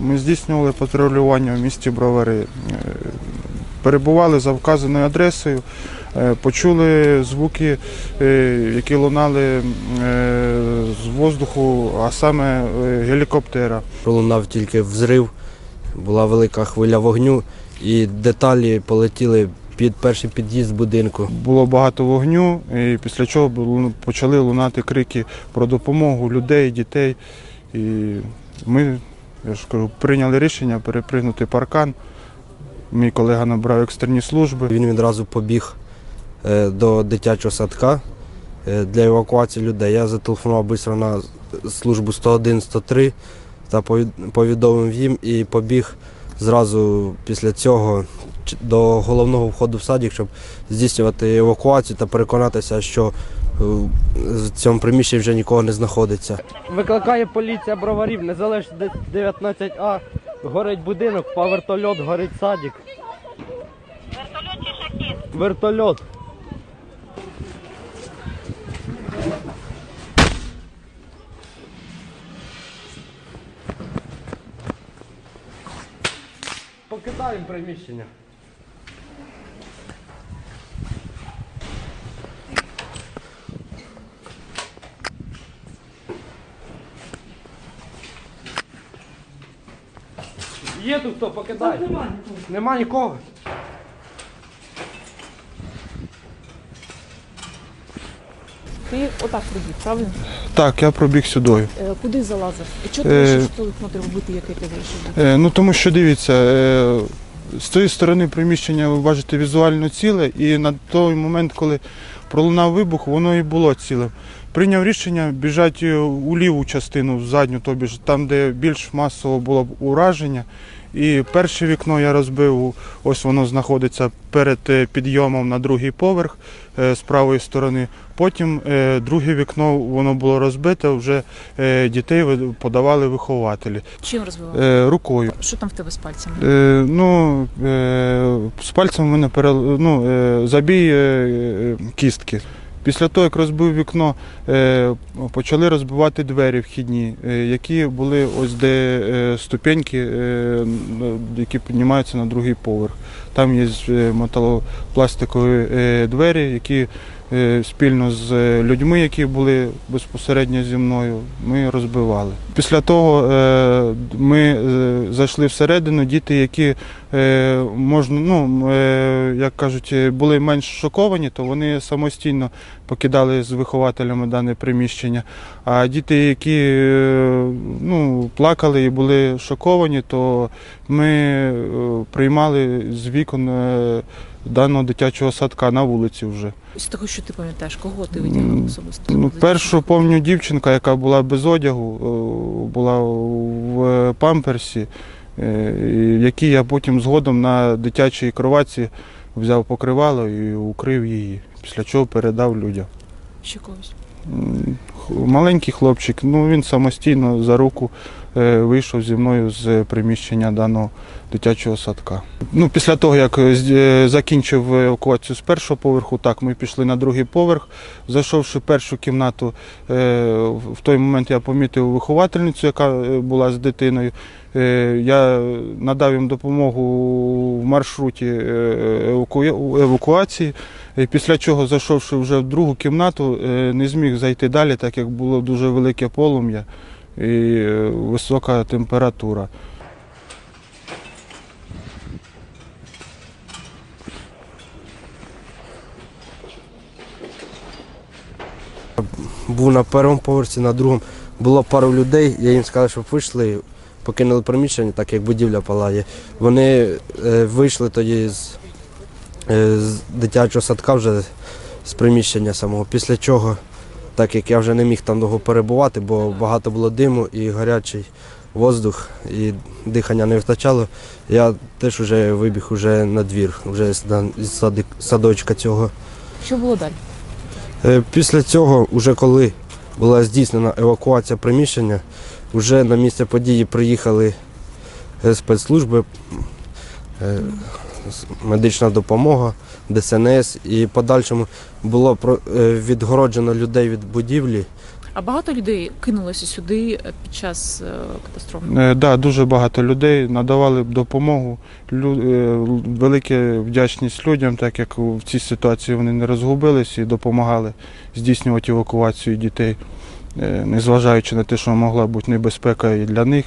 Ми здійснювали патрулювання в місті Бровари. Е, Перебували за вказаною адресою, е, почули звуки, е, які лунали з воздуху, а саме гелікоптера. Пролунав тільки взрив, була велика хвиля вогню, і деталі полетіли під перший під'їзд будинку. Було багато вогню, і після чого почали лунати крики про допомогу людей, дітей. І ми, я ж кажу, прийняли рішення перепригнути паркан. Мій колега набрав екстрені служби. Він відразу побіг е, до дитячого садка е, для евакуації людей. Я зателефонував швидко на службу 101-103 та повідомив їм і побіг зразу після цього до головного входу в садик, щоб здійснювати евакуацію та переконатися, що е, в цьому приміщенні вже нікого не знаходиться. Викликає поліція броварів, незалежно 19А. Горить будинок, впав вертольот, горить садик. Вертольот чи шахід? Вертольот. Покидаємо приміщення. Є тут хто, покидай. Нема нікого. Ти отак прибіг, правильно? Так, я пробіг сюди. Е, куди залазив? І чого Е, ти вирішив що вікно треба вбити, яке ти вирішив? Е, Ну тому що дивіться, е, з цієї сторони приміщення ви бачите візуально ціле, і на той момент, коли пролунав вибух, воно і було цілим. Прийняв рішення біжати у ліву частину, в задню, тобі ж там, де більш масово було б ураження. І перше вікно я розбив, ось воно знаходиться перед е, підйомом на другий поверх е, з правої сторони. Потім е, друге вікно воно було розбите, вже е, дітей подавали вихователі Чим розбивав? е, рукою. Що там в тебе з пальцями? Е, ну, е, з пальцем в мене перел... ну, е, забій кістки. Після того, як розбив вікно, е, почали розбивати двері вхідні, е, які були ось де е, ступеньки, е, які піднімаються на другий поверх. Там є е, металопластикові е, двері, які е, спільно з людьми, які були безпосередньо зі мною, ми розбивали. Після того ми зайшли всередину, діти, які можна, ну, як кажуть, були менш шоковані, то вони самостійно покидали з вихователями дане приміщення. А діти, які е, ну, плакали і були шоковані, то ми е, приймали з вікон е, даного дитячого садка на вулиці вже. З того, що ти пам'ятаєш, кого ти витягнув особисто? Ну, першу пам'ятаю дівчинка, яка була без одягу, була в памперсі, якій я потім згодом на дитячій кроватці взяв покривало і укрив її, після чого передав людям. Ще когось. Маленький хлопчик, ну він самостійно за руку е, вийшов зі мною з приміщення даного дитячого садка. Ну, після того, як е, е, закінчив евакуацію з першого поверху, так, ми пішли на другий поверх. Зайшовши в першу кімнату, в той момент я помітив виховательницю, яка була з дитиною. Е, Я надав їм допомогу в маршруті е, евакуації. Після чого, зайшовши вже в другу кімнату, е, не зміг зайти далі, так як було дуже велике полум'я і висока температура. Був на першому поверсі, на другому було пару людей. Я їм сказав, щоб вийшли, покинули приміщення, так як будівля палає. Вони е, вийшли тоді з, е, з дитячого садка вже з приміщення самого. Після чого, так як я вже не міг там довго перебувати, бо багато було диму і гарячий воздух, і дихання не вистачало, я теж вже вибіг уже на двір, вже з садочка цього. Що було далі? Е, Після цього, уже коли була здійснена евакуація приміщення, вже на місце події приїхали е, спецслужби. е, медична допомога, ДСНС і подальшому було е, відгороджено людей від будівлі. А багато людей кинулося сюди е, під час е, катастрофи? Е, да, дуже багато людей надавали допомогу. Лю, е, вдячність людям, так як в цій ситуації вони не розгубились і допомагали здійснювати евакуацію дітей, е, незважаючи на те, що могла бути небезпека і для них.